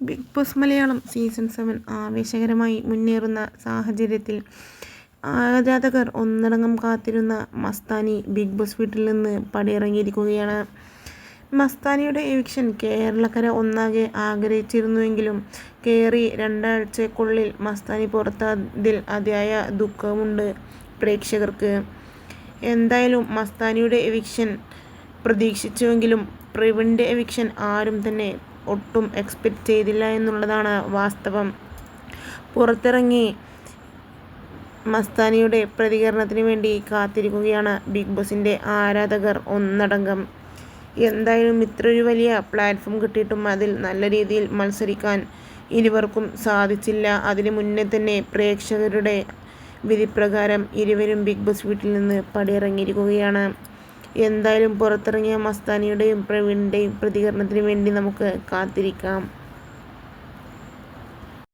Big Boss Malayalam season seven ആവേശകരമായി മുന്നേറുന്ന സാഹചര്യത്തിൽ ആരാധകർ ഒന്നടങ്കം കാത്തിരുന്ന മസ്താനി ബിഗ് ബോസ് വീട്ടിൽ നിന്ന് പടിയിറങ്ങിയിരിക്കുകയാണ്. മസ്താനിയുടെ എവിക്ഷൻ കേരളക്കര ഒന്നാകെ ആഗ്രഹിച്ചിരുന്നുവെങ്കിലും കയറി രണ്ടാഴ്ചക്കുള്ളിൽ മസ്താനി പുറത്തതിൽ അതിയായ ദുഃഖമുണ്ട് പ്രേക്ഷകർക്ക്. എന്തായാലും മസ്താനിയുടെ എവിക്ഷൻ പ്രതീക്ഷിച്ചുവെങ്കിലും പ്രവീണിന്റെ എവിക്ഷൻ ആരും തന്നെ ഒട്ടും എക്സ്പെക്റ്റ് ചെയ്തില്ല എന്നുള്ളതാണ് വാസ്തവം. പുറത്തിറങ്ങി മസ്താനിയുടെ പ്രതികരണത്തിന് വേണ്ടി കാത്തിരിക്കുകയാണ് ബിഗ് ബോസിന്റെ ആരാധകർ ഒന്നടങ്കം. എന്തായാലും ഇത്രയൊരു വലിയ പ്ലാറ്റ്ഫോം കിട്ടിയിട്ടും അതിൽ നല്ല രീതിയിൽ മത്സരിക്കാൻ ഇരുവർക്കും സാധിച്ചില്ല. അതിനു മുന്നേ തന്നെ പ്രേക്ഷകരുടെ വിധിപ്രകാരം ഇരുവരും ബിഗ് ബോസ് വീട്ടിൽ നിന്ന് പടിയിറങ്ങിയിരിക്കുകയാണ്. എന്തായാലും പുറത്തിറങ്ങിയ മസ്താനിയുടെയും പ്രവീണിന്റെയും പ്രതികരണത്തിന് വേണ്ടി നമുക്ക് കാത്തിരിക്കാം.